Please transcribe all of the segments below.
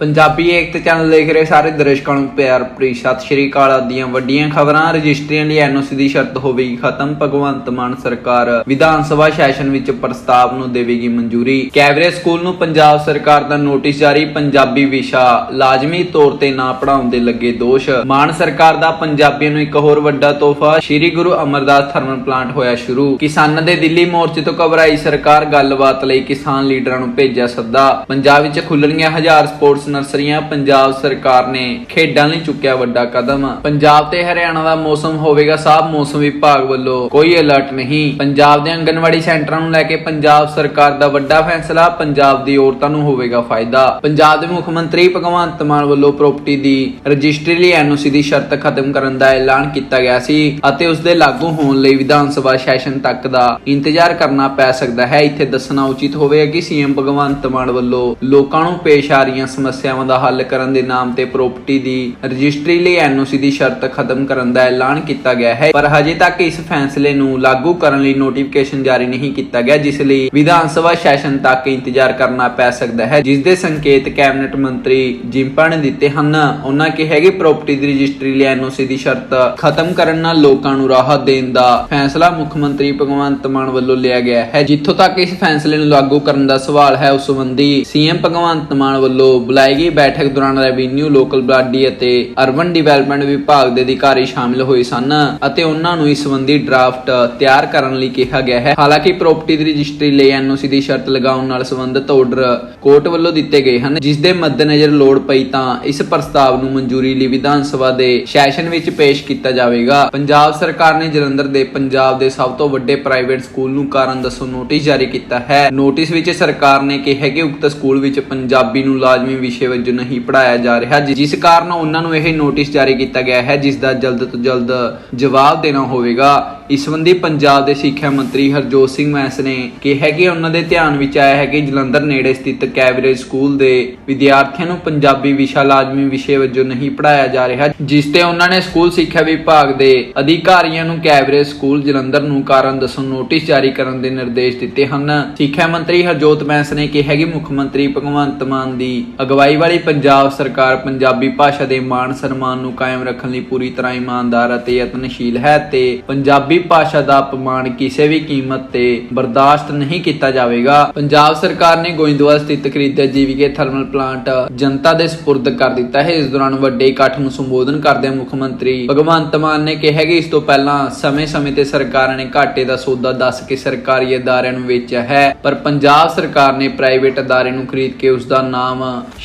ਪੰਜਾਬੀ ਏਕਤਾ channel ਦੇਖ ਰਹੇ ਸਾਰੇ ਦਰਸ਼ਕਾਂ ਨੂੰ ਪਿਆਰ ਭਰੀ ਸਤਿ ਸ਼੍ਰੀ ਅਕਾਲ। ਦੀਆਂ ਵੱਡੀਆਂ ਖਬਰਾਂ, ਰਜਿਸਟਰੀਆਂ ਲਈ ਐਨਓਸੀ ਦੀ ਸ਼ਰਤ ਹੋਵੇਗੀ ਖਤਮ। ਭਗਵੰਤ ਮਾਨ ਸਰਕਾਰ ਵਿਧਾਨ ਸਭਾ ਸੈਸ਼ਨ ਵਿੱਚ ਪ੍ਰਸਤਾਵ ਨੂੰ ਦੇਵੇਗੀ ਮਨਜ਼ੂਰੀ। ਕੈਬਰੇ ਸਕੂਲ ਨੂੰ ਪੰਜਾਬ ਸਰਕਾਰ ਦਾ ਨੋਟਿਸ ਜਾਰੀ। ਪੰਜਾਬੀ ਵਿਸ਼ਾ ਲਾਜ਼ਮੀ ਤੌਰ ਤੇ ਨਾ ਪੜਾਉਣ ਦੇ ਲੱਗੇ ਦੋਸ਼। ਮਾਨ ਸਰਕਾਰ ਦਾ ਪੰਜਾਬੀਆਂ ਨੂੰ ਇੱਕ ਹੋਰ ਵੱਡਾ ਤੋਹਫਾ। ਸ੍ਰੀ ਗੁਰੂ ਅਮਰਦਾਸ ਥਰਮਲ ਪਲਾਂਟ ਹੋਇਆ ਸ਼ੁਰੂ। ਕਿਸਾਨਾਂ ਦੇ ਦਿੱਲੀ ਮੋਰਚੇ ਤੋਂ ਘਬਰਾਈ ਸਰਕਾਰ। ਗੱਲਬਾਤ ਲਈ ਕਿਸਾਨ ਲੀਡਰਾਂ ਨੂੰ ਭੇਜਿਆ ਸੱਦਾ। ਪੰਜਾਬ ਵਿੱਚ ਖੁੱਲਣਗੀਆਂ ਹਜ਼ਾਰ ਸਪੋਰਟਸ ਨਰਸਰੀਆਂ ਪੰਜਾਬ ਸਰਕਾਰ ਨੇ ਖੇਡਾਂ ਲਈ ਚੁੱਕਿਆ ਵੱਡਾ ਕਦਮ। ਪੰਜਾਬ ਤੇ ਹਰਿਆਣਾ ਦਾ ਮੌਸਮ ਹੋਵੇਗਾ ਸਾਫ਼ ਮੌਸਮ ਵਿਭਾਗ ਵੱਲੋਂ। ਕੋਈ ਅਲਰਟ ਨਹੀਂ। ਪੰਜਾਬ ਦੇ ਆਂਗਨਵਾੜੀ ਸੈਂਟਰਾਂ ਨੂੰ ਲੈ ਕੇ ਪੰਜਾਬ ਸਰਕਾਰ ਦਾ ਵੱਡਾ ਫੈਸਲਾ, ਪੰਜਾਬ ਦੀ ਔਰਤਾਂ ਨੂੰ ਹੋਵੇਗਾ ਫਾਇਦਾ। ਪੰਜਾਬ ਦੇ ਮੁੱਖ ਮੰਤਰੀ ਭਗਵੰਤ ਮਾਨ ਵੱਲੋਂ ਪ੍ਰਾਪਰਟੀ ਦੀ ਰਜਿਸਟਰੀ ਲਈ ਐਨਓਸੀ ਦੀ ਸ਼ਰਤ ਖਤਮ ਕਰਨ ਦਾ ਐਲਾਨ ਕੀਤਾ ਗਿਆ ਸੀ ਅਤੇ ਉਸ ਦੇ ਲਾਗੂ ਹੋਣ ਲਈ ਵਿਧਾਨ ਸਭਾ ਸੈਸ਼ਨ ਤੱਕ ਦਾ ਇੰਤਜ਼ਾਰ ਕਰਨਾ ਪੈ ਸਕਦਾ ਹੈ। ਇੱਥੇ ਦੱਸਣਾ ਉਚਿਤ ਹੋਵੇਗਾ ਕਿ ਸੀਐਮ ਭਗਵੰਤ ਮਾਨ ਵੱਲੋਂ ਲੋਕਾਂ ਨੂੰ ਪੇਸ਼ ਆ ਰਹੀਆਂ ਸਮੱਸਿਆਵਾਂ ਦਾ ਹੱਲ ਕਰਨ ਦੇ ਨਾਮ ਤੇ ਪ੍ਰਾਪਰਟੀ ਦੀ ਰਜਿਸਟਰੀ ਲਈ ਐਨਓਸੀ ਦੀ ਸ਼ਰਤ ਖਤਮ ਕਰਨ ਦਾ ਐਲਾਨ ਕੀਤਾ ਗਿਆ ਹੈ। ਪਰ ਹਜੇ ਤੱਕ ਇਸ ਫੈਸਲੇ ਨੂੰ ਲਾਗੂ ਕਰਨ ਲਈ ਨੋਟੀਫਿਕੇਸ਼ਨ ਜਾਰੀ ਨਹੀਂ ਕੀਤਾ ਗਿਆ, ਜਿਸ ਲਈ ਵਿਧਾਨ ਸਭਾ ਸੈਸ਼ਨ ਤੱਕ ਇੰਤਜ਼ਾਰ ਕਰਨਾ ਪੈ ਸਕਦਾ ਹੈ, ਜਿਸ ਦੇ ਸੰਕੇਤ ਕੈਬਨਿਟ ਮੰਤਰੀ ਜਿੰਪਾ ਨੇ ਦਿੱਤੇ ਹਨ। ਉਹਨਾਂ ਕਿਹਾ ਕਿ ਪ੍ਰਾਪਰਟੀ ਦੀ ਰਜਿਸਟਰੀ ਲਈ ਐਨਓਸੀ ਦੀ ਸ਼ਰਤ ਖਤਮ ਕਰਨ ਨਾਲ ਲੋਕਾਂ ਨੂੰ ਰਾਹਤ ਦੇਣ ਦਾ ਫੈਸਲਾ ਮੁੱਖ ਮੰਤਰੀ ਭਗਵੰਤ ਮਾਨ ਵੱਲੋਂ ਲਿਆ ਗਿਆ ਹੈ। ਜਿੱਥੋਂ ਤੱਕ ਇਸ ਫੈਸਲੇ ਨੂੰ ਲਾਗੂ ਕਰਨ ਦਾ ਸਵਾਲ ਹੈ, ਉਸ ਸੰਬੰਧੀ ਸੀਐਮ ਭਗਵੰਤ ਮਾਨ ਵੱਲੋਂ ਬੁਲਾਈ ਬੈਠਕ ਦੌਰਾਨ ਰੈਵਨਿਊ, ਲੋਕਲ ਬਲਾਡੀ ਅਤੇ ਅਰਬਨ ਡਿਵੈਲਪਮੈਂਟ ਵਿਭਾਗ ਦੇ ਅਧਿਕਾਰੀ ਸ਼ਾਮਿਲ ਹੋਏ ਸਨ ਅਤੇ ਉਹਨਾਂ ਨੂੰ ਇਸ ਸੰਬੰਧੀ ਡਰਾਫਟ ਤਿਆਰ ਕਰਨ ਲਈ ਕਿਹਾ ਗਿਆ ਹੈ। ਹਾਲਾਂਕਿ ਪ੍ਰਾਪਰਟੀ ਦੀ ਰਜਿਸਟਰੀ ਲਈ ਐਨਓਸੀ ਦੀ ਸ਼ਰਤ ਲਗਾਉਣ ਨਾਲ ਸੰਬੰਧਿਤ ਆਰਡਰ ਕੋਰਟ ਵੱਲੋਂ ਦਿੱਤੇ ਗਏ ਹਨ, ਜਿਸ ਦੇ ਮੱਦੇਨਜ਼ਰ ਲੋੜ ਪਈ ਤਾਂ ਇਸ ਪ੍ਰਸਤਾਵ ਨੂੰ ਮਨਜ਼ੂਰੀ ਲਈ ਵਿਧਾਨ ਸਭਾ ਦੇ ਸੈਸ਼ਨ ਵਿੱਚ ਪੇਸ਼ ਕੀਤਾ ਜਾਵੇਗਾ। ਪੰਜਾਬ ਸਰਕਾਰ ਨੇ ਜਲੰਧਰ ਦੇ ਪੰਜਾਬ ਦੇ ਸਭ ਤੋਂ ਵੱਡੇ ਪ੍ਰਾਈਵੇਟ ਸਕੂਲ ਨੂੰ ਕਾਰਨ ਦੱਸੋ ਨੋਟਿਸ ਜਾਰੀ ਕੀਤਾ ਹੈ। ਨੋਟਿਸ ਵਿੱਚ ਸਰਕਾਰ ਨੇ ਕਿਹਾ ਕਿ ਉਕਤ ਸਕੂਲ ਵਿੱਚ ਪੰਜਾਬੀ ਨੂੰ ਲਾਜ਼ਮੀ ਵਿਸ਼ੇ ਵਜੋਂ ਨਹੀਂ ਪੜਾਇਆ ਜਾ ਰਿਹਾ ਜਿਸ ਕਾਰਨ ਉਹਨਾਂ ਨੂੰ ਇਹ ਨੋਟਿਸ ਜਾਰੀ ਕੀਤਾ ਗਿਆ ਹੈ ਜਿਸ ਦਾ ਜਲਦ ਤੋਂ ਜਲਦ ਜਵਾਬ ਦੇਣਾ ਹੋਵੇਗਾ। ਇਸ ਸੰਬੰਧੀ ਪੰਜਾਬ ਦੇ ਸਿੱਖਿਆ ਮੰਤਰੀ ਹਰਜੋਤ ਸਿੰਘ ਮੈਂਸ ਨੇ ਕਿਹਾ ਕਿ ਉਹਨਾਂ ਦੇ ਧਿਆਨ ਵਿੱਚ ਆਇਆ ਹੈ ਕਿ ਜਲੰਧਰ ਨੇੜੇ ਸਥਿਤ ਕੈਬਰੇਜ ਸਕੂਲ ਦੇ ਵਿਦਿਆਰਥੀਆਂ ਨੂੰ ਪੰਜਾਬੀ ਵਿਸ਼ਾ ਲਾਜ਼ਮੀ ਵਿਸ਼ੇ ਵਜੋਂ ਨਹੀਂ ਪੜਾਇਆ ਜਾ ਰਿਹਾ, ਜਿਸ ਤੇ ਉਹਨਾਂ ਨੇ ਸਕੂਲ ਸਿੱਖਿਆ ਵਿਭਾਗ ਦੇ ਅਧਿਕਾਰੀਆਂ ਨੂੰ ਕੈਬਰੇਜ ਸਕੂਲ ਜਲੰਧਰ ਨੂੰ ਕਾਰਨ ਦੱਸਣ ਨੋਟਿਸ ਜਾਰੀ ਕਰਨ ਦੇ ਨਿਰਦੇਸ਼ ਦਿੱਤੇ ਹਨ। ਸਿੱਖਿਆ ਮੰਤਰੀ ਹਰਜੋਤ ਮੈਂਸ ਨੇ ਕਿਹਾ ਕਿ ਮੁੱਖ ਮੰਤਰੀ ਭਗਵੰਤ ਮਾਨ ਦੀ ਅਗਵਾਈ ਵਾਲੀ ਪੰਜਾਬ ਸਰਕਾਰ ਪੰਜਾਬੀ ਭਾਸ਼ਾ ਦੇ ਮਾਣ ਸਨਮਾਨ ਨੂੰ ਕਾਇਮ ਰੱਖਣ ਲਈ ਪੂਰੀ ਤਰ੍ਹਾਂ ਇਮਾਨਦਾਰ ਅਤੇ ਯਤਨਸ਼ੀਲ ਹੈ ਤੇ ਪੰਜਾਬੀ ਭਾਸ਼ਾ ਦਾ ਅਪਮਾਨ ਕਿਸੇ ਵੀ ਕੀਮਤ ਤੇ ਬਰਦਾਸ਼ਤ ਨਹੀਂ ਕੀਤਾ ਜਾਵੇਗਾ। ਪੰਜਾਬ ਸਰਕਾਰ ਨੇ ਗੋਇੰਦਵਾਲ ਸਥਿਤ ਖਰੀਦਿਆ ਜੀਵੀਕੇ ਥਰਮਲ ਪਲਾਂਟ ਜਨਤਾ ਦੇ ਸਪੁਰਦ ਕਰ ਦਿੱਤਾ ਹੈ। ਇਸ ਦੌਰਾਨ ਵੱਡੇ ਇਕੱਠ ਨੂੰ ਸੰਬੋਧਨ ਕਰਦਿਆਂ ਮੁੱਖ ਮੰਤਰੀ ਭਗਵੰਤ ਮਾਨ ਨੇ ਕਿਹਾ ਕਿ ਇਸ ਤੋਂ ਪਹਿਲਾਂ ਸਮੇਂ-ਸਮੇਂ ਤੇ ਸਰਕਾਰਾਂ ਨੇ ਘਾਟੇ ਦਾ ਸੌਦਾ ਦੱਸ ਕੇ ਸਰਕਾਰੀ ਅਦਾਰਿਆਂ ਨੂੰ ਵੇਚਿਆ ਹੈ, ਪਰ ਪੰਜਾਬ ਸਰਕਾਰ ਨੇ ਪ੍ਰਾਈਵੇਟ ਅਦਾਰੇ ਨੂੰ ਖਰੀਦ ਕੇ ਉਸ ਦਾ ਨਾਮ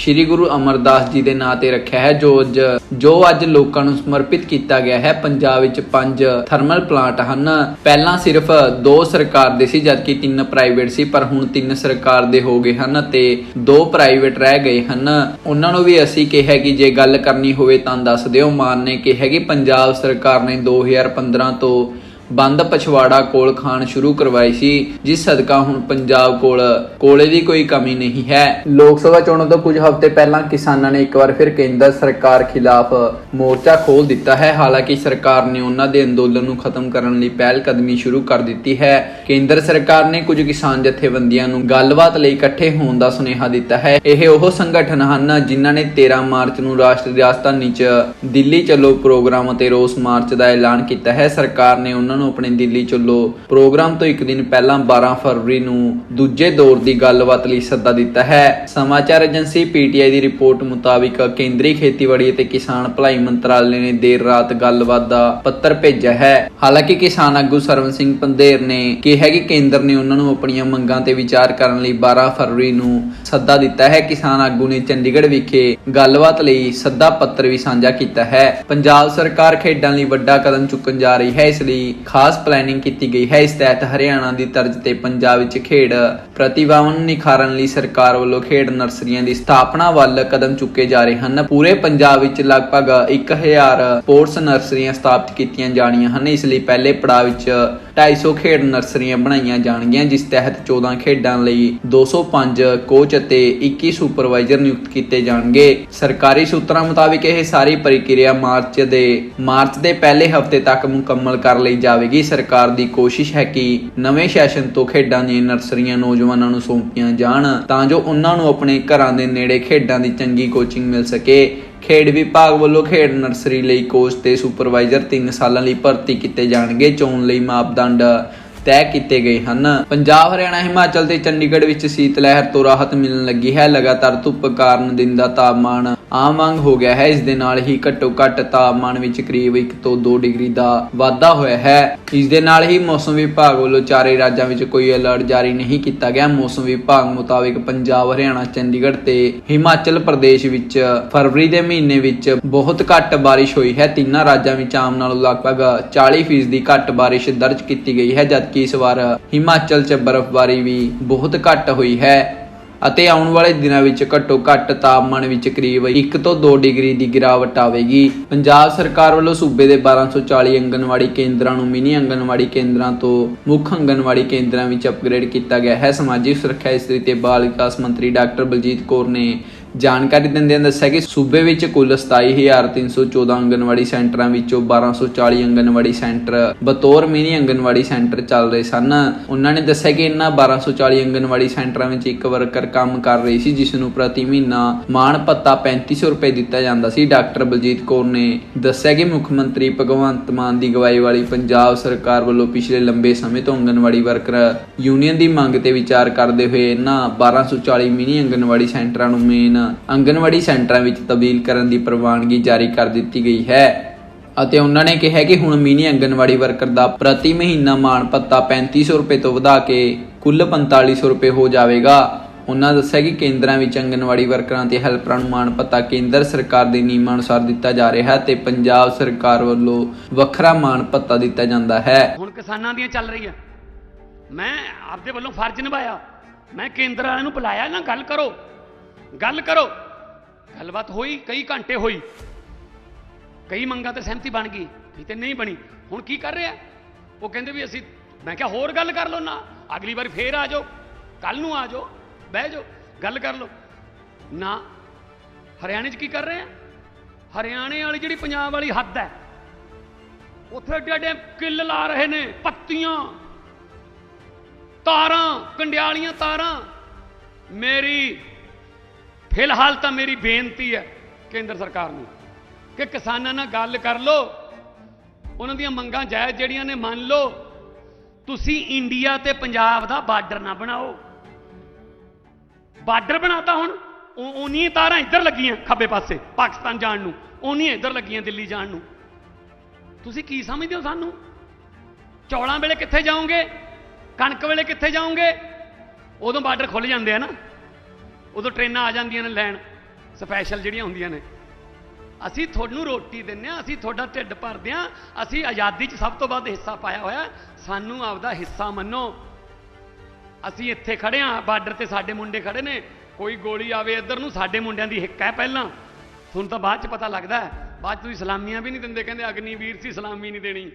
ਸ੍ਰੀ ਗੁਰੂ ਅਮਰਦਾਸ ਜੀ ਦੇ ਨਾਂ ਤੇ ਰੱਖਿਆ ਹੈ, ਜੋ ਅੱਜ ਜੋ ਅੱਜ ਲੋਕਾਂ ਨੂੰ ਸਮਰਪਿਤ ਕੀਤਾ ਗਿਆ ਹੈ। ਪੰਜਾਬ ਵਿੱਚ ਪੰਜ ਥਰਮਲ ਪਲਾਂਟ ਹਨ। ਪਹਿਲਾਂ ਸਿਰਫ ਦੋ ਸਰਕਾਰ ਦੇ ਸੀ, ਜਦਕਿ ਤਿੰਨ ਪ੍ਰਾਈਵੇਟ ਸੀ, ਪਰ ਹੁਣ ਤਿੰਨ ਸਰਕਾਰ ਦੇ ਹੋ ਗਏ ਹਨ ਤੇ ਦੋ ਪ੍ਰਾਈਵੇਟ ਰਹਿ ਗਏ ਹਨ। ਉਹਨਾਂ ਨੂੰ ਵੀ ਅਸੀਂ ਕਿਹਾ ਕਿ ਜੇ ਗੱਲ ਕਰਨੀ ਹੋਵੇ ਤਾਂ ਦੱਸ ਦਿਓ। ਮਾਨ ਨੇ ਕਿਹਾ ਕਿ ਪੰਜਾਬ ਸਰਕਾਰ ਨੇ 2015 ਤੋਂ ਬੰਦ ਪਛਵਾੜਾ ਕੋਲ ਖਾਣ ਸ਼ੁਰੂ ਕਰਵਾਈ ਸੀ, ਜਿਸ ਸਦਕਾ ਹੁਣ ਪੰਜਾਬ ਕੋਲ, ਕੋਲੇ ਦੀ ਕੋਈ ਕਮੀ ਨਹੀਂ ਹੈ। ਲੋਕ ਸਭਾ ਚੋਣਾਂ ਤੋਂ ਕੁਝ ਹਫ਼ਤੇ ਪਹਿਲਾਂ ਕਿਸਾਨਾਂ ਨੇ ਇੱਕ ਵਾਰ ਫਿਰ ਕੇਂਦਰ ਸਰਕਾਰ ਖਿਲਾਫ ਮੋਰਚਾ ਖੋਲ ਦਿੱਤਾ ਹੈ। ਹਾਲਾਂਕਿ ਸਰਕਾਰ ਨੇ ਉਹਨਾਂ ਦੇ ਅੰਦੋਲਨ ਨੂੰ ਖਤਮ ਕਰਨ ਲਈ ਪਹਿਲ ਕਦਮੀ ਸ਼ੁਰੂ ਕਰ ਦਿੱਤੀ ਹੈ। ਕੇਂਦਰ ਸਰਕਾਰ ਨੇ ਕੁਝ ਕਿਸਾਨ ਜਥੇਬੰਦੀਆਂ ਨੂੰ ਗੱਲਬਾਤ ਲਈ ਇਕੱਠੇ ਹੋਣ ਦਾ ਸੁਨੇਹਾ ਦਿੱਤਾ ਹੈ। ਇਹ ਉਹ ਸੰਗਠਨ ਹਨ ਜਿਨ੍ਹਾਂ ਨੇ 13 ਮਾਰਚ ਨੂੰ ਰਾਸ਼ਟਰੀ ਰਾਜਧਾਨੀ 'ਚ ਦਿੱਲੀ ਚਲੋ ਪ੍ਰੋਗਰਾਮ ਅਤੇ ਰੋਸ ਮਾਰਚ ਦਾ ਐਲਾਨ ਕੀਤਾ ਹੈ। ਸਰਕਾਰ ਨੇ ਉਹਨਾਂ ਨੂੰ ਆਪਣੇ ਦਿੱਲੀ ਚੱਲੋ। ਪ੍ਰੋਗਰਾਮ ਤੋਂ ਇੱਕ ਦਿਨ ਪਹਿਲਾਂ 12 ਫਰਵਰੀ ਨੂੰ ਦੂਜੇ ਦੌਰ ਦੀ ਗੱਲਬਾਤ ਲਈ ਸੱਦਾ ਦਿੱਤਾ ਹੈ। ਸਮਾਚਾਰ ਏਜੰਸੀ ਪੀਟੀਆਈ ਦੀ ਰਿਪੋਰਟ ਮੁਤਾਬਿਕ ਕੇਂਦਰੀ ਖੇਤੀਬਾੜੀ ਅਤੇ ਕਿਸਾਨ ਭਲਾਈ ਮੰਤਰਾਲੇ ਨੇ ਦੇਰ ਰਾਤ ਗੱਲਬਾਤ ਦਾ ਪੱਤਰ ਭੇਜਿਆ ਹੈ। ਹਾਲਾਂਕਿ ਕਿਸਾਨ ਆਗੂ ਸਰਵਨ ਸਿੰਘ ਪੰਧੇਰ ਨੇ ਕਿਹਾ ਕਿ ਕੇਂਦਰ ਨੇ ਉਹਨਾਂ ਨੂੰ ਆਪਣੀਆਂ ਮੰਗਾਂ ਤੇ ਵਿਚਾਰ ਕਰਨ ਲਈ 12 ਫਰਵਰੀ ਨੂੰ ਸੱਦਾ ਦਿੱਤਾ ਹੈ। ਕਿਸਾਨ ਆਗੂ ਨੇ ਚੰਡੀਗੜ੍ਹ ਵਿਖੇ ਗੱਲਬਾਤ ਲਈ ਸੱਦਾ ਪੱਤਰ ਵੀ ਸਾਂਝਾ ਕੀਤਾ ਹੈ। ਪੰਜਾਬ ਸਰਕਾਰ ਖੇਡਾਂ ਲਈ ਵੱਡਾ ਕਦਮ ਚੁੱਕਣ ਜਾ ਰਹੀ ਹੈ। ਇਸ ਲਈ ਖਾਸ ਪਲੈਨਿੰਗ ਕੀਤੀ ਗਈ ਹੈ। ਇਸ ਤਹਿਤ ਹਰਿਆਣਾ ਦੀ ਤਰਜ਼ ਤੇ ਪੰਜਾਬ ਵਿੱਚ ਖੇਡ ਪ੍ਰਤਿਭਾਵਾਂ ਨਿਖਾਰਨ ਲਈ ਸਰਕਾਰ ਵੱਲੋਂ ਖੇਡ ਨਰਸਰੀਆਂ ਦੀ ਸਥਾਪਨਾ ਵੱਲ ਕਦਮ ਚੁੱਕੇ ਜਾ ਰਹੇ ਹਨ। ਪੂਰੇ ਪੰਜਾਬ ਵਿੱਚ ਲਗਭਗ 1000 ਸਪੋਰਟਸ ਨਰਸਰੀਆਂ ਸਥਾਪਿਤ ਕੀਤੀਆਂ ਜਾਣੀਆਂ ਹਨ। ਇਸ ਲਈ ਪਹਿਲੇ ਪੜਾਅ ਵਿੱਚ 250 ਖੇਡ ਨਰਸਰੀਆਂ ਬਣਾਈਆਂ ਜਾਣਗੀਆਂ, ਜਿਸ ਤਹਿਤ 14 ਖੇਡਾਂ ਲਈ 205 ਕੋਚ ਅਤੇ 21 ਸੁਪਰਵਾਈਜ਼ਰ ਨਿਯੁਕਤ ਕੀਤੇ ਜਾਣਗੇ। ਸਰਕਾਰੀ ਸੂਤਰਾਂ ਮੁਤਾਬਿਕ ਇਹ ਸਾਰੀ ਪ੍ਰਕਿਰਿਆ ਮਾਰਚ ਦੇ ਮਾਰਚ ਦੇ ਪਹਿਲੇ ਹਫ਼ਤੇ ਤੱਕ ਮੁਕੰਮਲ ਕਰ ਲਈ ਜਾਵੇਗੀ। ਸਰਕਾਰ ਦੀ ਕੋਸ਼ਿਸ਼ ਹੈ ਕਿ ਨਵੇਂ ਸੈਸ਼ਨ ਤੋਂ ਖੇਡਾਂ ਦੀਆਂ ਨਰਸਰੀਆਂ ਨੌਜਵਾਨਾਂ ਨੂੰ ਸੌਂਪੀਆਂ ਜਾਣ, ਤਾਂ ਜੋ ਉਹਨਾਂ ਨੂੰ ਆਪਣੇ ਘਰਾਂ ਦੇ ਨੇੜੇ ਖੇਡਾਂ ਦੀ ਚੰਗੀ ਕੋਚਿੰਗ ਮਿਲ ਸਕੇ। ਖੇਡ ਵਿਭਾਗ ਵੱਲੋਂ ਖੇਡ ਨਰਸਰੀ ਲਈ ਕੋਚ ਤੇ ਸੁਪਰਵਾਈਜ਼ਰ 3 ਸਾਲਾਂ ਲਈ ਭਰਤੀ ਕੀਤੇ ਜਾਣਗੇ, ਚੋਣ ਲਈ ਮਾਪਦੰਡ ਤੈਅ ਕੀਤੇ ਗਏ ਹਨ। ਪੰਜਾਬ, ਹਰਿਆਣਾ, ਹਿਮਾਚਲ ਤੇ ਚੰਡੀਗੜ੍ਹ ਵਿੱਚ ਸੀਤ ਲਹਿਰ ਤੋਂ ਰਾਹਤ ਮਿਲਣ ਲੱਗੀ ਹੈ। ਲਗਾਤਾਰ ਧੁੱਪ ਕਾਰਨ ਦਿਨ ਦਾ ਤਾਪਮਾਨ ਆਮ ਵਾਂਗ ਹੋ ਗਿਆ ਹੈ। ਇਸ ਦੇ ਨਾਲ ਹੀ ਘੱਟੋ ਘੱਟ ਤਾਪਮਾਨ ਵਿੱਚ ਕਰੀਬ 1 ਤੋਂ 2 ਡਿਗਰੀ ਦਾ ਵਾਧਾ ਹੋਇਆ ਹੈ। ਇਸ ਦੇ ਨਾਲ ਹੀ ਮੌਸਮ ਵਿਭਾਗ ਵੱਲੋਂ ਚਾਰੇ ਰਾਜਾਂ ਵਿੱਚ ਕੋਈ ਅਲਰਟ ਜਾਰੀ ਨਹੀਂ ਕੀਤਾ ਗਿਆ। ਮੌਸਮ ਵਿਭਾਗ ਮੁਤਾਬਿਕ ਪੰਜਾਬ, ਹਰਿਆਣਾ, ਚੰਡੀਗੜ੍ਹ ਤੇ ਹਿਮਾਚਲ ਪ੍ਰਦੇਸ਼ ਵਿੱਚ ਫਰਵਰੀ ਦੇ ਮਹੀਨੇ ਵਿੱਚ ਬਹੁਤ ਘੱਟ ਬਾਰਿਸ਼ ਹੋਈ ਹੈ। ਤਿੰਨਾਂ ਰਾਜਾਂ ਵਿੱਚ ਆਮ ਨਾਲੋਂ ਲਗਭਗ 40% ਦੀ ਘੱਟ ਬਾਰਿਸ਼ ਦਰਜ ਕੀਤੀ ਗਈ ਹੈ, ਜਦਕਿ ਇਸ ਵਾਰ ਹਿਮਾਚਲ 'ਚ ਬਰਫ਼ਬਾਰੀ ਵੀ ਬਹੁਤ ਘੱਟ ਹੋਈ ਹੈ। ਅਤੇ ਆਉਣ ਵਾਲੇ ਦਿਨਾਂ ਵਿੱਚ ਘੱਟੋ ਘੱਟ ਤਾਪਮਾਨ ਵਿੱਚ ਕਰੀਬ 1 ਤੋਂ 2 ਡਿਗਰੀ ਦੀ ਗਿਰਾਵਟ ਆਵੇਗੀ। ਪੰਜਾਬ ਸਰਕਾਰ ਵੱਲੋਂ ਸੂਬੇ ਦੇ 1240 ਅੰਗਨਵਾੜੀ ਕੇਂਦਰਾਂ ਨੂੰ ਮਿਨੀ ਅੰਗਨਵਾੜੀ ਕੇਂਦਰਾਂ ਤੋਂ ਮੁੱਖ ਅੰਗਨਵਾੜੀ ਕੇਂਦਰਾਂ ਵਿੱਚ ਅਪਗ੍ਰੇਡ ਕੀਤਾ ਗਿਆ ਹੈ। ਸਮਾਜਿਕ ਸੁਰੱਖਿਆ ਇਸਤਰੀ ਤੇ ਬਾਲ ਵਿਕਾਸ ਮੰਤਰੀ ਡਾਕਟਰ ਬਲਜੀਤ ਕੌਰ ਨੇ ਜਾਣਕਾਰੀ ਦਿੰਦਿਆਂ ਦੱਸਿਆ ਕਿ ਸੂਬੇ ਵਿੱਚ ਕੁੱਲ 27314 ਅੰਗਨਵਾੜੀ ਸੈਂਟਰਾਂ ਵਿੱਚੋਂ 1240 ਅੰਗਨਵਾੜੀ ਸੈਂਟਰ ਬਤੌਰ ਮਿਨੀ ਅੰਗਨਵਾੜੀ ਸੈਂਟਰ ਚੱਲ ਰਹੇ ਸਨ। ਉਹਨਾਂ ਨੇ ਦੱਸਿਆ ਕਿ ਇਨ੍ਹਾਂ 1240 ਅੰਗਨਵਾੜੀ ਸੈਂਟਰਾਂ ਵਿੱਚ ਇੱਕ ਵਰਕਰ ਕੰਮ ਕਰ ਰਹੀ ਸੀ, ਜਿਸ ਨੂੰ ਪ੍ਰਤੀ ਮਹੀਨਾ ਮਾਣ ਭੱਤਾ 3500 ਰੁਪਏ ਦਿੱਤਾ ਜਾਂਦਾ ਸੀ। ਡਾਕਟਰ ਬਲਜੀਤ ਕੌਰ ਨੇ ਦੱਸਿਆ ਕਿ ਮੁੱਖ ਮੰਤਰੀ ਭਗਵੰਤ ਮਾਨ ਦੀ ਅਗਵਾਈ ਵਾਲੀ ਪੰਜਾਬ ਸਰਕਾਰ ਵੱਲੋਂ ਪਿਛਲੇ ਲੰਬੇ ਸਮੇਂ ਤੋਂ ਅੰਗਨਵਾੜੀ ਵਰਕਰ ਯੂਨੀਅਨ ਦੀ ਮੰਗ ਤੇ ਵਿਚਾਰ ਕਰਦੇ ਹੋਏ ਇਹਨਾਂ 1240 ਮਿਨੀ ਅੰਗਨਵਾੜੀ ਸੈਂਟਰਾਂ ਨੂੰ ਮੇਨ ਅੰਗਨਵਾੜੀ ਸੈਂਟਰਾਂ ਵਿੱਚ ਤਬਦੀਲ ਕਰਨ ਦੀ ਪ੍ਰਵਾਨਗੀ ਜਾਰੀ ਕਰ ਦਿੱਤੀ ਗਈ ਹੈ। ਅਤੇ ਉਹਨਾਂ ਨੇ ਕਿਹਾ ਕਿ ਹੁਣ ਮਿਨੀ ਅੰਗਨਵਾੜੀ ਵਰਕਰ ਦਾ ਪ੍ਰਤੀ ਮਹੀਨਾ ਮਾਣ ਭੱਤਾ 3500 ਰੁਪਏ ਤੋਂ ਵਧਾ ਕੇ ਕੁੱਲ 4500 ਰੁਪਏ ਹੋ ਜਾਵੇਗਾ। ਉਹਨਾਂ ਦੱਸਿਆ ਕਿ ਕੇਂਦਰਾਂ ਵਿੱਚ ਅੰਗਨਵਾੜੀ ਵਰਕਰਾਂ ਤੇ ਹੈਲਪਰਾਂ ਨੂੰ ਮਾਣ ਭੱਤਾ ਕੇਂਦਰ ਸਰਕਾਰ ਦੇ ਨਿਯਮਾਂ ਅਨੁਸਾਰ ਦਿੱਤਾ ਜਾ ਰਿਹਾ ਹੈ ਤੇ ਪੰਜਾਬ ਸਰਕਾਰ ਵੱਲੋਂ ਵੱਖਰਾ ਮਾਣ ਭੱਤਾ ਦਿੱਤਾ ਜਾਂਦਾ ਹੈ। ਹੁਣ ਕਿਸਾਨਾਂ ਦੀਆਂ ਚੱਲ ਰਹੀ ਆ ਮੈਂ ਆਪਦੇ ਵੱਲੋਂ ਫਰਜ਼ ਨਿਭਾਇਆ। ਮੈਂ ਕੇਂਦਰ ਵਾਲਿਆਂ ਨੂੰ ਬੁਲਾਇਆ ਨਾ ਗੱਲ ਕਰੋ। ਗੱਲ ਕਰੋ। ਗੱਲਬਾਤ ਹੋਈ, ਕਈ ਘੰਟੇ ਹੋਈ। ਕਈ ਮੰਗਾਂ ਤੇ ਸਹਿਮਤੀ ਬਣ ਗਈ, ਕਈ ਤੇ ਨਹੀਂ ਬਣੀ। ਹੁਣ ਕੀ ਕਰ ਰਿਹਾ? ਉਹ ਕਹਿੰਦੇ ਵੀ ਅਸੀਂ, ਮੈਂ ਕਿਹਾ ਹੋਰ ਗੱਲ ਕਰ ਲਓ ਨਾ। ਅਗਲੀ ਵਾਰ ਫੇਰ ਆ ਜਾਓ। ਕੱਲ ਨੂੰ ਆ ਜਾਓ। ਬਹਿ ਜਾਓ। ਗੱਲ ਕਰ ਲਓ। ਨਾ, ਹਰਿਆਣੇ 'ਚ ਕੀ ਕਰ ਰਹੇ ਆ? ਹਰਿਆਣੇ ਵਾਲੀ ਜਿਹੜੀ ਪੰਜਾਬ ਵਾਲੀ ਹੱਦ ਹੈ, ਉੱਥੇ ਏਡੇ ਏਡੇ ਕਿੱਲ ਲਾ ਰਹੇ ਨੇ, ਪੱਤੀਆਂ। ਤਾਰਾਂ, ਕੰਡਿਆਲੀਆਂ ਤਾਰਾਂ। ਮੇਰੀ ਫਿਲਹਾਲ ਤਾਂ ਮੇਰੀ ਬੇਨਤੀ ਹੈ ਕੇਂਦਰ ਸਰਕਾਰ ਨੂੰ, ਕਿ ਕਿਸਾਨਾਂ ਨਾਲ ਗੱਲ ਕਰ ਲਓ। ਉਹਨਾਂ ਦੀਆਂ ਮੰਗਾਂ ਜਾਇਜ਼ ਜਿਹੜੀਆਂ ਨੇ ਮੰਨ ਲਓ। ਤੁਸੀਂ ਇੰਡੀਆ ਤੇ ਪੰਜਾਬ ਦਾ ਬਾਰਡਰ ਨਾ ਬਣਾਓ। ਬਾਰਡਰ ਬਣਾਤਾ ਹੁਣ ਉਹ ਉਨੀਆਂ ਤਾਰਾਂ ਇੱਧਰ ਲੱਗੀਆਂ ਖੱਬੇ ਪਾਸੇ, ਪਾਕਿਸਤਾਨ ਜਾਣ ਨੂੰ। ਉਨੀਆਂ ਇੱਧਰ ਲੱਗੀਆਂ ਦਿੱਲੀ ਜਾਣ ਨੂੰ। ਤੁਸੀਂ ਕੀ ਸਮਝਦੇ ਹੋ ਸਾਨੂੰ? ਚੌਲਾਂ ਵੇਲੇ ਕਿੱਥੇ ਜਾਓਗੇ? ਕਣਕ ਵੇਲੇ ਕਿੱਥੇ ਜਾਓਗੇ? ਉਦੋਂ ਬਾਰਡਰ ਖੁੱਲ ਜਾਂਦੇ ਆ ਨਾ। ਉਦੋਂ ਟ੍ਰੇਨਾਂ ਆ ਜਾਂਦੀਆਂ ਨੇ ਲੈਣ ਸਪੈਸ਼ਲ ਜਿਹੜੀਆਂ ਹੁੰਦੀਆਂ ਨੇ। ਅਸੀਂ ਤੁਹਾਨੂੰ ਰੋਟੀ ਦਿੰਨੇ ਆ ਅਸੀਂ ਤੁਹਾਡਾ ਢਿੱਡ ਭਰਦੇ ਆ ਅਸੀਂ ਆਜ਼ਾਦੀ 'ਚ ਸਭ ਤੋਂ ਵੱਧ ਹਿੱਸਾ ਪਾਇਆ ਹੋਇਆ, ਸਾਨੂੰ ਆਪਦਾ ਹਿੱਸਾ ਮੰਨੋ। ਅਸੀਂ ਇੱਥੇ ਖੜੇ ਆ ਬਾਰਡਰ ਤੇ ਸਾਡੇ ਮੁੰਡੇ ਖੜੇ ਨੇ, ਕੋਈ ਗੋਲੀ ਆਵੇ ਇੱਧਰ ਨੂੰ, ਸਾਡੇ ਮੁੰਡਿਆਂ ਦੀ ਹਿੱਕ ਹੈ ਪਹਿਲਾਂ। ਤੁਹਾਨੂੰ ਤਾਂ ਬਾਅਦ 'ਚ ਪਤਾ ਲੱਗਦਾ ਬਾਅਦ 'ਚ ਤੁਸੀਂ ਸਲਾਮੀਆਂ ਵੀ ਨਹੀਂ ਦਿੰਦੇ, ਕਹਿੰਦੇ ਅਗਨੀਵੀਰ ਸੀ, ਸਲਾਮੀ ਨਹੀਂ ਦੇਣੀ।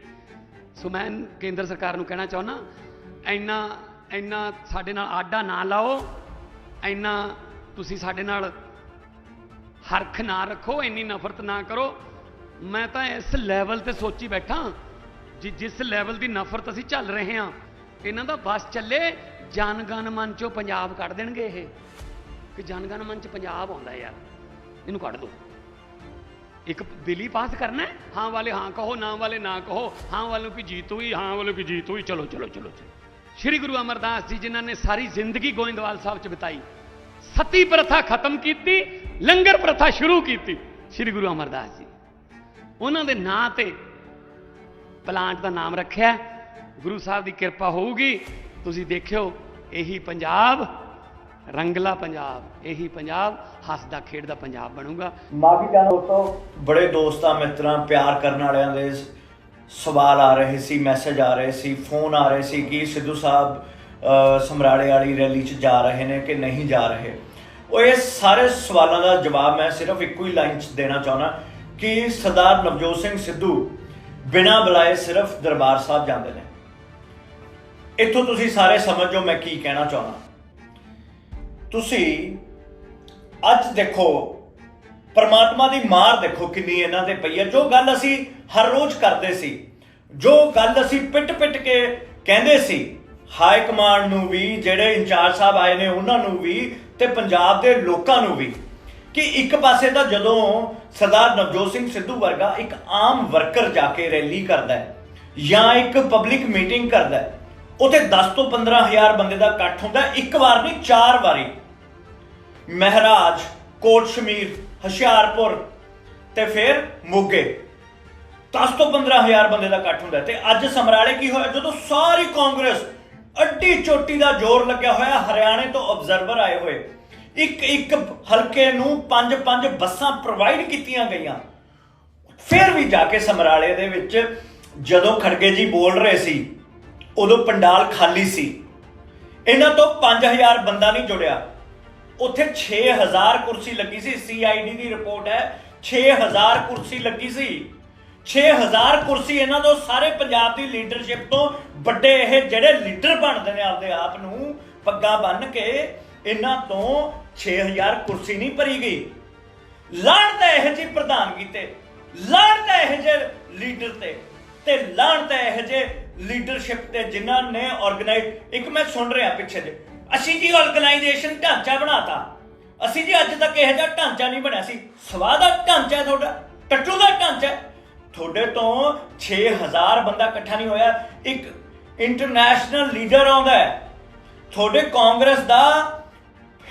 ਸੋ ਮੈਂ ਕੇਂਦਰ ਸਰਕਾਰ ਨੂੰ ਕਹਿਣਾ ਚਾਹੁੰਦਾ, ਇੰਨਾ ਇੰਨਾ ਸਾਡੇ ਨਾਲ ਆਡਾ ਨਾ ਲਾਓ। ਇੰਨਾ ਤੁਸੀਂ ਸਾਡੇ ਨਾਲ ਹਰਖ ਨਾ ਰੱਖੋ, ਇੰਨੀ ਨਫ਼ਰਤ ਨਾ ਕਰੋ। ਮੈਂ ਤਾਂ ਇਸ ਲੈਵਲ ਤੇ ਸੋਚੀ ਬੈਠਾ ਜਿ, ਜਿਸ ਲੈਵਲ ਦੀ ਨਫ਼ਰਤ ਅਸੀਂ ਚੱਲ ਰਹੇ ਹਾਂ, ਇਹਨਾਂ ਦਾ ਬਸ ਚੱਲੇ ਜਨ ਮਨ ਚੋਂ ਪੰਜਾਬ ਕੱਢ ਦੇਣਗੇ ਇਹ। ਕਿ ਜਨ ਮਨ ਚ ਪੰਜਾਬ ਆਉਂਦਾ ਯਾਰ, ਇਹਨੂੰ ਕੱਢ ਦੋ। ਇੱਕ ਬਿੱਲੀ ਪਾਸ ਕਰਨਾ ਹਾਂ ਵਾਲੇ ਹਾਂ ਕਹੋ, ਨਾ ਵਾਲੇ ਨਾ ਕਹੋ, ਹਾਂ ਵਾਲੋਂ ਕੀ ਜੀਤ ਹੋਈ, ਹਾਂ ਵਾਲੋਂ ਕੀ ਜੀਤ ਹੋਈ, ਚਲੋ ਚਲੋ ਚਲੋ ਚਲੋ। ਸ਼੍ਰੀ ਗੁਰੂ ਅਮਰਦਾਸ ਜੀ, ਜਿਨ੍ਹਾਂ ਨੇ ਸਾਰੀ ਜ਼ਿੰਦਗੀ ਗੋਇੰਦਵਾਲ ਸਾਹਿਬ ਚ ਬਿਤਾਈ। ਸਤੀ ਪ੍ਰਥਾ ਖਤਮ ਕੀਤੀ, ਲੰਗਰ ਪ੍ਰਥਾ ਸ਼ੁਰੂ ਕੀਤੀ, ਸ਼੍ਰੀ ਗੁਰੂ ਅਮਰਦਾਸ ਜੀ। ਉਹਨਾਂ ਦੇ ਨਾਂ ਤੇ ਪਲਾਂਟ ਦਾ ਨਾਮ ਰੱਖਿਆ। ਗੁਰੂ ਸਾਹਿਬ ਦੀ ਕਿਰਪਾ ਹੋਊਗੀ। ਤੁਸੀਂ ਦੇਖਿਓ, ਇਹੀ ਪੰਜਾਬ, ਰੰਗਲਾ ਪੰਜਾਬ, ਇਹੀ ਪੰਜਾਬ, ਹੱਸਦਾ ਖੇਡਦਾ ਪੰਜਾਬ ਬਣੂਗਾ। ਮਾਫੀ ਚਾਹੁੰਦਾ ਦੋਸਤੋ, ਬੜੇ ਦੋਸਤਾਂ, ਮਿੱਤਰਾਂ, ਪਿਆਰ ਕਰਨ ਵਾਲਿਆਂ ਦੇ ਸਵਾਲ ਆ ਰਹੇ ਸੀ ਮੈਸੇਜ ਆ ਰਹੇ ਸੀ ਫੋਨ ਆ ਰਹੇ ਸੀ ਕਿ ਸਿੱਧੂ ਸਾਹਿਬ ਅ, ਸਮਰਾਲੇ ਵਾਲੀ ਰੈਲੀ 'ਚ ਜਾ ਰਹੇ ਨੇ ਕਿ ਨਹੀਂ ਜਾ ਰਹੇ? ਉਹ ਇਹ ਸਾਰੇ ਸਵਾਲਾਂ ਦਾ ਜਵਾਬ ਮੈਂ ਸਿਰਫ ਇੱਕੋ ਹੀ ਲਾਈਨ 'ਚ ਦੇਣਾ ਚਾਹੁੰਦਾ ਕਿ ਸਰਦਾਰ ਨਵਜੋਤ ਸਿੰਘ ਸਿੱਧੂ ਬਿਨਾਂ ਬੁਲਾਏ ਸਿਰਫ ਦਰਬਾਰ ਸਾਹਿਬ ਜਾਂਦੇ ਨੇ। ਇੱਥੋਂ ਤੁਸੀਂ ਸਾਰੇ ਸਮਝੋ ਮੈਂ ਕੀ ਕਹਿਣਾ ਚਾਹੁੰਦਾ। ਤੁਸੀਂ ਅੱਜ ਦੇਖੋ ਪਰਮਾਤਮਾ ਦੀ ਮਾਰ ਦੇਖੋ ਕਿੰਨੀ ਇਹਨਾਂ ਤੇ ਪਈ ਹੈ। ਜੋ ਗੱਲ ਅਸੀਂ ਹਰ ਰੋਜ਼ ਕਰਦੇ ਸੀ। ਜੋ ਗੱਲ ਅਸੀਂ ਪਿੱਟ-ਪਿੱਟ ਕੇ ਕਹਿੰਦੇ ਸੀ, ਹਾਈ ਕਮਾਂਡ ਨੂੰ ਵੀ, ਜਿਹੜੇ ਇੰਚਾਰਜ ਸਾਹਿਬ ਆਏ ਨੇ ਉਹਨਾਂ ਨੂੰ ਵੀ ਤੇ ਪੰਜਾਬ ਦੇ ਲੋਕਾਂ ਨੂੰ ਵੀ ਕਿ ਇੱਕ ਪਾਸੇ ਤਾਂ ਜਦੋਂ ਸਰਦਾਰ ਨਵਜੋਤ ਸਿੰਘ ਸਿੱਧੂ ਵਰਗਾ ਇੱਕ ਆਮ ਵਰਕਰ ਜਾ ਕੇ ਰੈਲੀ ਕਰਦਾ ਹੈ ਜਾਂ ਇੱਕ ਪਬਲਿਕ ਮੀਟਿੰਗ ਕਰਦਾ ਹੈ, ਉਥੇ 10 ਤੋਂ 15000 ਬੰਦੇ ਦਾ ਇਕੱਠ ਹੁੰਦਾ ਇੱਕ ਵਾਰ ਨਹੀਂ, ਚਾਰ ਵਾਰੀ। ਮਹਿਰਾਜ, ਕੋਟ ਸ਼ਮੀਰ, ਹੁਸ਼ਿਆਰਪੁਰ ਤੇ ਫਿਰ ਮੋਗੇ। 10 ਤੋਂ 15000 ਬੰਦੇ ਦਾ ਇਕੱਠ ਹੁੰਦਾ ਹੈ। ਤੇ ਅੱਜ ਸਮਰਾਲੇ ਕੀ ਹੋਇਆ? ਜਦੋਂ ਸਾਰੀ ਕਾਂਗਰਸ ਅੱਡੀ ਚੋਟੀ ਦਾ ਜ਼ੋਰ ਲੱਗਿਆ ਹੋਇਆ, ਹਰਿਆਣੇ ਤੋਂ ਆਬਜ਼ਰਵਰ ਆਏ ਹੋਏ, ਇੱਕ ਇੱਕ ਹਲਕੇ ਨੂੰ ਪੰਜ ਪੰਜ ਬੱਸਾਂ ਪ੍ਰੋਵਾਈਡ ਕੀਤੀਆਂ ਗਈਆਂ। ਫਿਰ ਵੀ ਜਾ ਕੇ ਸਮਰਾਲੇ ਦੇ ਵਿੱਚ ਜਦੋਂ ਖੜਗੇ ਜੀ ਬੋਲ ਰਹੇ ਸੀ, ਉਦੋਂ ਪੰਡਾਲ ਖਾਲੀ ਸੀ। ਇਹਨਾਂ ਤੋਂ 5000 ਬੰਦਾ ਨਹੀਂ ਜੁੜਿਆ। ਉੱਥੇ 6000 ਕੁਰਸੀ ਲੱਗੀ ਸੀ। ਸੀਆਈਡੀ ਦੀ ਰਿਪੋਰਟ ਹੈ 6000 ਕੁਰਸੀ ਲੱਗੀ ਸੀ। 6000 ਕੁਰਸੀ ਇਹਨਾਂ ਤੋਂ ਸਾਰੇ ਪੰਜਾਬ ਦੀ ਲੀਡਰਸ਼ਿਪ ਤੋਂ ਵੱਡੇ ਇਹ ਜਿਹੜੇ ਲੀਡਰ ਬਣਦੇ ਨੇ ਆਪਦੇ ਆਪ ਨੂੰ ਪੱਗਾ ਬੰਨ ਕੇ ਇਹਨਾਂ ਤੋਂ 6000 ਕੁਰਸੀ ਨਹੀਂ ਭਰੀ ਗਈ। ਲਾਣ ਤਾਂ ਇਹ ਜੀ ਪ੍ਰਧਾਨਗੀ ਤੇ ਲਾਣ ਤਾਂ ਇਹ ਜੇ ਲੀਡਰ ਤੇ ਤੇ ਲਾਣ ਤਾਂ ਇਹ ਜੇ ਲੀਡਰਸ਼ਿਪ ਤੇ ਜਿਨ੍ਹਾਂ ਨੇ ਆਰਗੇਨਾਈਜ਼ ਇੱਕ ਮੈਂ ਸੁਣ ਰਿਹਾ ਪਿੱਛੇ ਜੇ, ਅਸੀਂ ਜੀ ਆਰਗੇਨਾਈਜੇਸ਼ਨ ਢਾਂਚਾ ਬਣਾਤਾ, ਅਸੀਂ ਜੀ ਅੱਜ ਤੱਕ ਇਹੋ ਜਿਹਾ ਢਾਂਚਾ ਨਹੀਂ ਬਣਿਆ ਸੀ। ਸਵਾਹ ਦਾ ਢਾਂਚਾ ਤੁਹਾਡਾ, ਟੱਟੂ ਦਾ ਢਾਂਚਾ ਤੁਹਾਡੇ ਤੋਂ 6000 ਬੰਦਾ ਇਕੱਠਾ ਨਹੀਂ ਹੋਇਆ। ਇੱਕ ਇੰਟਰਨੈਸ਼ਨਲ ਲੀਡਰ ਆਉਂਦਾ ਹੈ। ਤੁਹਾਡੇ ਕਾਂਗਰਸ ਦਾ,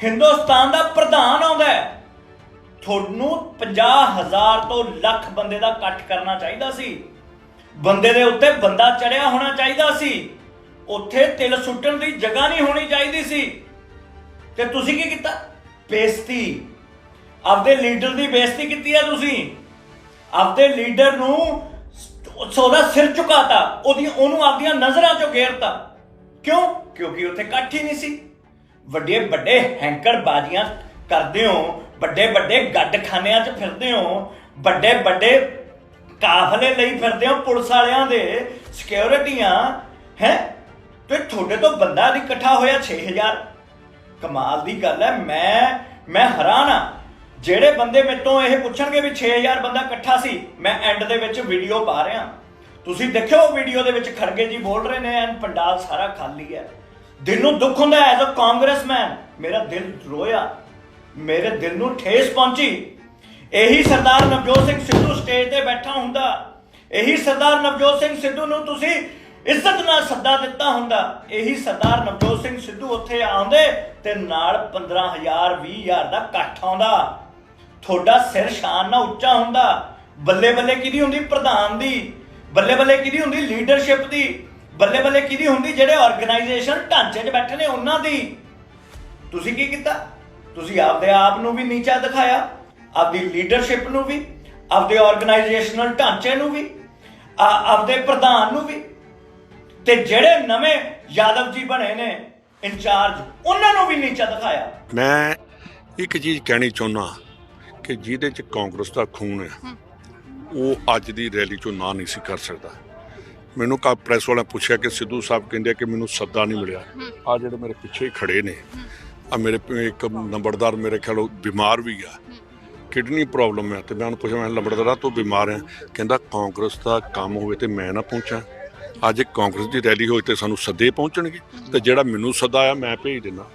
ਹਿੰਦੁਸਤਾਨ ਦਾ ਪ੍ਰਧਾਨ ਆਉਂਦਾ ਹੈ। ਤੁਹਾਨੂੰ 50000 ਤੋਂ ਲੱਖ ਬੰਦੇ ਦਾ ਇਕੱਠ ਕਰਨਾ ਚਾਹੀਦਾ ਸੀ। ਬੰਦੇ ਦੇ ਉੱਤੇ ਬੰਦਾ ਚੜਿਆ ਹੋਣਾ ਚਾਹੀਦਾ ਸੀ। ਉੱਥੇ ਤਿਲ ਸੁੱਟਣ ਦੀ ਜਗ੍ਹਾ ਨਹੀਂ ਹੋਣੀ ਚਾਹੀਦੀ ਸੀ। ਤੇ ਤੁਸੀਂ ਕੀ ਕੀਤਾ? ਬੇਇੱਜ਼ਤੀ। ਆਪਦੇ ਲੀਡਰ ਦੀ ਬੇਇੱਜ਼ਤੀ ਕੀਤੀ ਹੈ ਤੁਸੀਂ। ਆਪਦੇ ਲੀਡਰ ਨੂੰ ਸੋਦਾ ਸਿਰ ਝੁਕਾਤਾ ਉਹਦੀ ਉਹਨੂੰ ਆਪਦੀਆਂ ਨਜ਼ਰਾਂ ਚੋਂ ਘੇਰਤਾ। ਕਿਉਂ? ਕਿਉਂਕਿ ਉੱਥੇ ਇਕੱਠ ਹੀ ਨਹੀਂ ਸੀ। ਵੱਡੇ ਵੱਡੇ ਹੈਂਕਰ ਬਾਜ਼ੀਆਂ ਕਰਦੇ ਹੋ, ਵੱਡੇ ਵੱਡੇ ਗੱਡਖਾਨਿਆਂ 'ਚ ਫਿਰਦੇ ਹੋ, ਵੱਡੇ ਵੱਡੇ ਕਾਫਲੇ ਲਈ ਫਿਰਦੇ ਹੋ ਪੁਲਿਸ ਵਾਲਿਆਂ ਦੇ ਸਿਕਿਉਰਿਟੀਆਂ, ਹੈ? ਤੇ ਤੁਹਾਡੇ ਤੋਂ ਬੰਦਾ ਇਕੱਠਾ ਹੋਇਆ 6000 ਕਮਾਲ ਦੀ ਗੱਲ ਹੈ, ਮੈਂ ਮੈਂ ਹੈਰਾਨ ਆ ਜਿਹੜੇ ਬੰਦੇ ਮੇਰੇ ਇਹ ਪੁੱਛਣਗੇ ਵੀ 6000 ਬੰਦਾ ਇਕੱਠਾ ਸੀ, ਮੈਂ ਐਂਡ ਦੇ ਵਿੱਚ ਵੀਡੀਓ ਪਾ ਰਿਹਾ। ਤੁਸੀਂ ਦੇਖਿਓ ਵੀਡੀਓ ਦੇ ਵਿੱਚ ਖੜਗੇ ਜੀ, ਬੋਲ ਰਹੇ ਨੇ, ਐਨ ਪੰਡਾਲ ਸਾਰਾ ਖਾਲੀ ਹੈ। ਦਿਲ ਨੂੰ ਦੁੱਖ ਹੁੰਦਾ ਐਜ਼ ਅ ਕਾਂਗਰਸਮੈਨ ਮੇਰਾ ਦਿਲ ਰੋਇਆ। ਮੇਰੇ ਦਿਲ ਨੂੰ ਠੇਸ ਪਹੁੰਚੀ। ਇਹੀ ਸਰਦਾਰ ਨਵਜੋਤ ਸਿੰਘ ਸਿੱਧੂ ਸਟੇਜ ਤੇ ਬੈਠਾ ਹੁੰਦਾ। ਇਹੀ ਸਰਦਾਰ ਨਵਜੋਤ ਸਿੰਘ ਸਿੱਧੂ ਨੂੰ ਤੁਸੀਂ ਇੱਜ਼ਤ ਨਾਲ ਸੱਦਾ ਦਿੱਤਾ ਹੁੰਦਾ। ਇਹੀ ਸਰਦਾਰ ਨਵਜੋਤ ਸਿੰਘ ਸਿੱਧੂ ਉੱਥੇ ਆਉਂਦੇ ਤੇ ਨਾਲ 15000 20000 ਦਾ ਇਕੱਠ ਆਉਂਦਾ। ਤੁਹਾਡਾ ਸਿਰ ਸ਼ਾਨ ਨਾਲ ਉੱਚਾ ਹੁੰਦਾ ਬੱਲੇ ਬੱਲੇ ਕਿਹਦੀ ਹੁੰਦੀ? ਪ੍ਰਧਾਨ ਦੀ। ਬੱਲੇ ਬੱਲੇ ਕਿਹਦੀ ਹੁੰਦੀ? ਲੀਡਰਸ਼ਿਪ ਦੀ। ਬੱਲੇ ਬੱਲੇ ਕਿਹਦੀ ਹੁੰਦੀ? ਜਿਹੜੇ ਆਰਗੇਨਾਈਜੇਸ਼ਨ ਢਾਂਚੇ 'ਚ ਬੈਠੇ ਨੇ, ਉਹਨਾਂ ਦੀ। ਤੁਸੀਂ ਕੀ ਕੀਤਾ? ਤੁਸੀਂ ਆਪਦੇ ਆਪ ਨੂੰ ਵੀ ਨੀਚਾ ਦਿਖਾਇਆ, ਆਪਦੀ ਲੀਡਰਸ਼ਿਪ ਨੂੰ ਵੀ, ਆਪਦੇ ਆਰਗੇਨਾਈਜੇਸ਼ਨਲ ਢਾਂਚੇ ਨੂੰ ਵੀ ਆਪਦੇ ਪ੍ਰਧਾਨ ਨੂੰ ਵੀ। ਤੇ ਜਿਹੜੇ ਨਵੇਂ ਯਾਦਵ ਜੀ ਬਣੇ ਨੇ ਇੰਚਾਰਜ ਉਹਨਾਂ ਨੂੰ ਵੀ ਨੀਚਾ ਦਿਖਾਇਆ। ਮੈਂ ਇੱਕ ਚੀਜ਼ ਕਹਿਣੀ ਚਾਹੁੰਦਾ ਕਿ ਜਿਹਦੇ ਚ ਕਾਂਗਰਸ ਦਾ ਖੂਨ ਹੈ। ਉਹ ਅੱਜ ਦੀ ਰੈਲੀ ਚੋਂ ਨਾ ਨਹੀਂ ਸੀ ਕਰ ਸਕਦਾ। ਮੈਨੂੰ ਕਾ ਪ੍ਰੈਸ ਵਾਲਿਆਂ ਪੁੱਛਿਆ ਕਿ ਸਿੱਧੂ ਸਾਹਿਬ ਕਹਿੰਦੇ ਕਿ ਮੈਨੂੰ ਸੱਦਾ ਨਹੀਂ ਮਿਲਿਆ। ਆ ਜਿਹੜੇ ਮੇਰੇ ਪਿੱਛੇ ਹੀ ਖੜੇ ਨੇ ਆ ਮੇਰੇ ਇੱਕ ਨੰਬਰਦਾਰ ਮੇਰੇ ਖਿਆਲ ਬਿਮਾਰ ਵੀ ਆ। ਕਿਡਨੀ ਪ੍ਰੋਬਲਮ ਹੈ ਤੇ ਮੈਂ ਉਹਨੂੰ ਪੁੱਛਿਆ ਮੈਂ ਨੰਬਰਦਾਰਾ ਤੂੰ ਬਿਮਾਰ ਹੈ ਕਹਿੰਦਾ ਕਾਂਗਰਸ ਦਾ ਕੰਮ ਹੋਵੇ ਤੇ ਮੈਂ ਨਾ ਪਹੁੰਚਾਂ। ਅੱਜ ਕਾਂਗਰਸ ਦੀ ਰੈਲੀ ਹੋਈ ਤੇ ਸਾਨੂੰ ਸੱਦੇ ਪਹੁੰਚਣਗੇ। ਤੇ ਜਿਹੜਾ ਮੈਨੂੰ ਸੱਦਾ ਆਇਆ ਮੈਂ ਭੇਜ ਦਿੰਦਾ।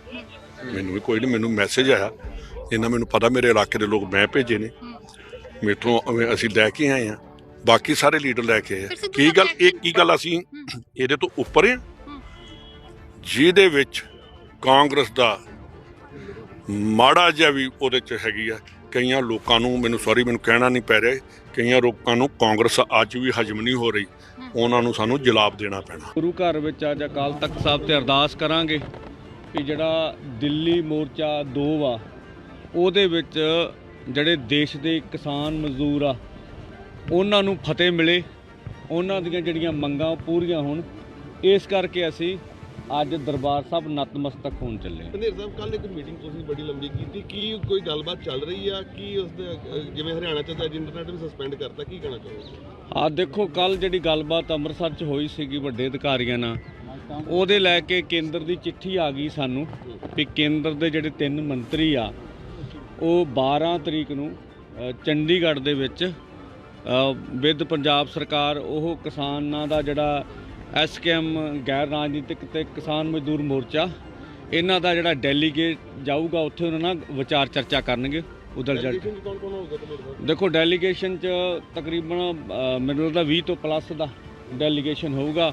ਮੈਨੂੰ ਵੀ ਕੋਈ ਨਹੀਂ ਮੈਨੂੰ ਮੈਸੇਜ ਆਇਆ। ਇਹਨਾਂ ਮੈਨੂੰ ਪਤਾ ਮੇਰੇ ਇਲਾਕੇ ਦੇ ਲੋਕ ਮੈਂ ਭੇਜੇ ਨੇ। ਮੇਥੋਂ ਅਵੇਂ ਅਸੀਂ ਲੈ ਕੇ ਆਏ ਆ। ਬਾਕੀ ਸਾਰੇ ਲੀਡਰ ਲੈ ਕੇ ਆਏ ਆ। ਕੀ ਗੱਲ ਇਹ ਕੀ ਗੱਲ ਅਸੀਂ ਇਹਦੇ ਤੋਂ ਉੱਪਰ ਆ? ਜਿਹਦੇ ਵਿੱਚ ਕਾਂਗਰਸ ਦਾ ਮਾੜਾ ਜਿਹਾ ਵੀ ਉਹਦੇ ਚ ਹੈਗੀ ਆ। ਕਈਆਂ ਲੋਕਾਂ ਨੂੰ ਮੈਨੂੰ ਸੌਰੀ ਮੈਨੂੰ ਕਹਿਣਾ ਨਹੀਂ ਪੈ ਰਿਹਾ। ਕਈਆਂ ਲੋਕਾਂ ਨੂੰ ਕਾਂਗਰਸ ਅੱਜ ਵੀ ਹਜਮ ਨਹੀਂ ਹੋ ਰਹੀ। ਉਹਨਾਂ ਨੂੰ ਸਾਨੂੰ ਜਵਾਬ ਦੇਣਾ ਪੈਣਾ। ਗੁਰੂ ਘਰ ਵਿੱਚ ਅੱਜ ਅਕਾਲ ਤਖਤ ਸਾਹਿਬ ਤੇ ਅਰਦਾਸ ਕਰਾਂਗੇ ਕਿ ਜਿਹੜਾ ਦਿੱਲੀ ਮੋਰਚਾ 2 ਵਾ ਉਹਦੇ ਵਿੱਚ ਜਿਹੜੇ ਦੇਸ਼ ਦੇ ਕਿਸਾਨ ਮਜ਼ਦੂਰ ਆ ਉਹਨਾਂ ਨੂੰ ਫਤਿਹ ਮਿਲੇ। ਉਹਨਾਂ ਦੀਆਂ ਜਿਹੜੀਆਂ ਮੰਗਾਂ ਪੂਰੀਆਂ ਹੋਣ। ਇਸ ਕਰਕੇ ਅਸੀਂ ਅੱਜ ਦਰਬਾਰ ਸਾਹਿਬ ਨਤਮਸਤਕ ਹੋਣ ਚੱਲੇ ਹਾਂ। ਧਨੇਰ ਸਾਹਿਬ ਕੱਲ ਇੱਕ ਮੀਟਿੰਗ ਤੁਸੀਂ ਬੜੀ ਲੰਬੀ ਕੀਤੀ। ਕੀ ਕੋਈ ਗੱਲਬਾਤ ਚੱਲ ਰਹੀ ਆ? ਕੀ ਉਸ ਦੇ ਜਿਵੇਂ ਹਰਿਆਣਾ ਚ ਅੱਜ ਇੰਟਰਨੈਟ ਵੀ ਸਸਪੈਂਡ ਕਰਤਾ ਕੀ ਕਹਿਣਾ ਚਾਹੋਗੇ? ਆ ਦੇਖੋ ਕੱਲ ਜਿਹੜੀ ਗੱਲਬਾਤ ਅੰਮ੍ਰਿਤਸਰ 'ਚ ਹੋਈ ਸੀਗੀ ਵੱਡੇ ਅਧਿਕਾਰੀਆਂ ਨਾਲ ਉਹਦੇ ਲੈ ਕੇ ਕੇਂਦਰ ਦੀ ਚਿੱਠੀ ਆ ਗਈ ਸਾਨੂੰ ਵੀ ਕੇਂਦਰ ਦੇ ਜਿਹੜੇ ਤਿੰਨ ਮੰਤਰੀ ਆ ਉਹ 12 ਤਰੀਕ ਨੂੰ ਚੰਡੀਗੜ੍ਹ ਦੇ ਵਿੱਚ ਵਿਦ ਪੰਜਾਬ ਸਰਕਾਰ ਉਹ ਕਿਸਾਨਾਂ ਦਾ ਜਿਹੜਾ ਐਸਕੇਐਮ ਗੈਰ ਰਾਜਨੀਤਿਕ ਤੇ ਕਿਸਾਨ ਮਜ਼ਦੂਰ ਮੋਰਚਾ ਇਹਨਾਂ ਦਾ ਜਿਹੜਾ ਡੈਲੀਗੇਟ ਜਾਊਗਾ ਉੱਥੇ ਉਹਨਾਂ ਨਾਲ ਵਿਚਾਰ ਚਰਚਾ ਕਰਨਗੇ ਤੁਹਾਡੇ ਨਾਲ ਦੇਖੋ ਡੈਲੀਗੇਸ਼ਨ ਚ ਤਕਰੀਬਨ ਅ, ਮੈਨੂੰ ਲੱਗਦਾ 20 ਤੋਂ ਪਲੱਸ ਦਾ ਡੈਲੀਗੇਸ਼ਨ ਹੋਊਗਾ।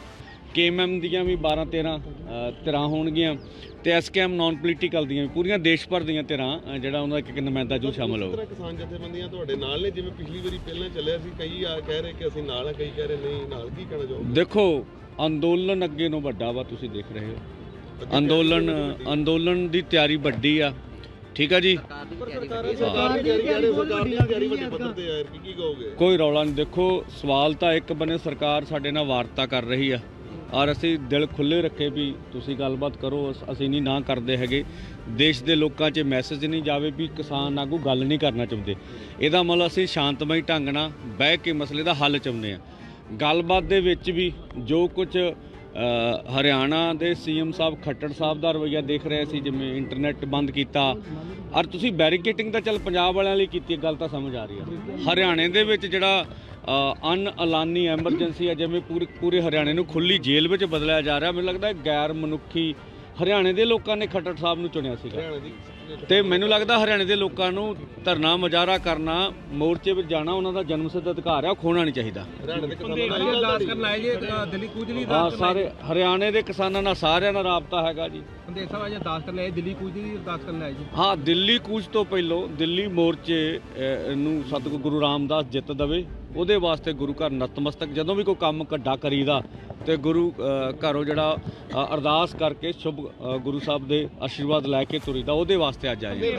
ਕੇਐਮਐਮ ਦੀਆਂ ਵੀ 12 13 ਅ, ਧਿਰਾਂ ਹੋਣਗੀਆਂ ਤੇ ਐਸਕੇਐਮ ਨਾਨ ਪੋਲੀਟੀਕਲ ਦੀਆਂ ਵੀ ਪੂਰੀਆਂ ਦੇਸ਼ ਭਰ ਦੀਆਂ ਧਿਰਾਂ ਜਿਹੜਾ ਉਹਨਾਂ ਦਾ ਇੱਕ ਨੁਮਾਇੰਦਾ ਜੋ ਸ਼ਾਮਲ ਤਰ੍ਹਾਂ ਕਿਸਾਨ ਜਥੇਬੰਦੀਆਂ ਤੁਹਾਡੇ ਨਾਲ ਨੇ? ਜਿਵੇਂ ਪਿਛਲੀ ਵਾਰੀ ਪਹਿਲਾਂ ਚੱਲਿਆ ਸੀ ਕਈ ਆ ਕਹਿ ਰਹੇ ਕਿ ਅਸੀਂ ਨਾਲ ਆ ਕਈ ਕਹਿ ਰਹੇ ਨਹੀਂ ਨਾਲ ਕੀ ਕਹਿਣਾ ਚਾਹੋਗੇ? ਦੇਖੋ ਅੰਦੋਲਨ ਅੱਗੇ ਨੂੰ ਵੱਡਾ ਵਾ ਤੁਸੀਂ ਦੇਖ ਰਹੇ ਹੋ। ਅੰਦੋਲਨ ਅੰਦੋਲਨ ਦੀ ਤਿਆਰੀ ਵੱਡੀ ਆ। ਠੀਕ ਆ ਜੀ? ਸਰਕਾਰ ਦੀ ਤਿਆਰੀ ਕਰ ਰਹੀ ਸਰਕਾਰ ਦੀ ਤਿਆਰੀ ਵੱਡੇ ਪੱਧਰ ਤੇ ਆ ਕੀ ਕੀ ਕਹੋਗੇ? ਕੋਈ ਰੌਲਾ ਨਹੀਂ ਦੇਖੋ ਸਵਾਲ ਤਾਂ ਇੱਕ ਬੰਨੇ ਸਰਕਾਰ ਸਾਡੇ ਨਾਲ ਵਾਰਤਾ ਕਰ ਰਹੀ ਆ। ਔਰ ਅਸੀਂ ਦਿਲ ਖੁੱਲੇ ਰੱਖੇ ਵੀ ਤੁਸੀਂ ਗੱਲਬਾਤ ਕਰੋ ਅਸ- ਅਸੀਂ ਨਹੀਂ ਨਾ ਕਰਦੇ ਹੈਗੇ। ਦੇਸ਼ ਦੇ ਲੋਕਾਂ 'ਚ ਮੈਸੇਜ ਨਹੀਂ ਜਾਵੇ ਵੀ ਕਿਸਾਨ ਆਗੂ ਗੱਲ ਨਹੀਂ ਕਰਨਾ ਚਾਹੁੰਦੇ। ਇਹਦਾ ਮਤਲਬ ਅਸੀਂ ਸ਼ਾਂਤਮਈ ਢੰਗ ਨਾਲ ਬਹਿ ਕੇ ਮਸਲੇ ਦਾ ਹੱਲ ਚਾਹੁੰਦੇ ਆ ਗੱਲਬਾਤ ਦੇ ਵਿੱਚ ਵੀ ਜੋ ਕੁਝ ਹਰਿਆਣਾ ਦੇ ਸੀਐਮ ਸਾਹਿਬ ਖੱਟੜ ਸਾਹਿਬ ਦਾ ਰਵੱਈਆ ਦੇਖ ਰਹੇ ਸੀ ਜਿਵੇਂ ਇੰਟਰਨੈਟ ਬੰਦ ਕੀਤਾ। ਔਰ ਤੁਸੀਂ ਬੈਰੀਕੇਟਿੰਗ ਤਾਂ ਚੱਲ ਪੰਜਾਬ ਵਾਲਿਆਂ ਲਈ ਕੀਤੀ ਹੈ, ਗੱਲ ਤਾਂ ਸਮਝ ਆ ਰਹੀ ਆ ਹਰਿਆਣੇ ਦੇ ਵਿੱਚ ਜਿਹੜਾ ਅਨ ਐਲਾਨੀ ਐਮਰਜੈਂਸੀ ਹੈ ਜਿਵੇਂ ਪੂਰੇ ਪੂਰੇ ਹਰਿਆਣੇ ਨੂੰ ਖੁੱਲੀ ਜੇਲ੍ਹ ਵਿੱਚ ਬਦਲਿਆ ਜਾ ਰਿਹਾ। ਮੈਨੂੰ ਲੱਗਦਾ ਹੈ ਗੈਰ ਮਨੁੱਖੀ ਹਰਿਆਣੇ ਦੇ ਲੋਕਾਂ ਨੇ ਖੱਟੜ ਸਾਹਿਬ ਨੂੰ ਚੁਣਿਆ ਸੀਗਾ। ਦੀ ਤੇ ਮੈਨੂੰ ਲੱਗਦਾ ਹਰਿਆਣੇ ਦੇ ਲੋਕਾਂ ਨੂੰ ਧਰਨਾ ਮੁਜ਼ਾਹਰਾ ਕਰਨਾ ਮੋਰਚੇ ਵਿੱਚ ਜਾਣਾ ਉਹਨਾਂ ਦਾ ਜਨਮ ਸਿੱਧ ਅਧਿਕਾਰ ਹੈ ਉਹ ਖੋਣਾ ਨਹੀਂ ਚਾਹੀਦਾ। ਹਾਂ ਸਾਰੇ ਹਰਿਆਣੇ ਦੇ ਕਿਸਾਨਾਂ ਨਾਲ ਸਾਰਿਆਂ ਨਾਲ ਰਾਬਤਾ ਹੈਗਾ ਜੀ। ਹਾਂ ਦਿੱਲੀ ਕੂਚ ਤੋਂ ਪਹਿਲੋਂ ਦਿੱਲੀ ਮੋਰਚੇ ਨੂੰ ਸਤਿਗੁਰੂ ਗੁਰੂ ਰਾਮਦਾਸ ਜਿੱਤ ਦਵੇ। ਉਹਦੇ ਵਾਸਤੇ ਗੁਰੂ ਘਰ ਨਤਮਸਤਕ, ਜਦੋਂ ਵੀ ਕੋਈ ਕੰਮ ਕੱਡਾ ਕਰੀਦਾ ਤੇ ਗੁਰੂ ਘਰੋਂ ਜਿਹੜਾ ਅਰਦਾਸ ਕਰਕੇ ਸ਼ੁਭ ਗੁਰੂ ਸਾਹਿਬ ਦੇ ਆਸ਼ੀਰਵਾਦ ਲੈ ਕੇ ਤੁਰੀਦਾ, ਉਹਦੇ ਵਾਸਤੇ ਅੱਜ ਆਏ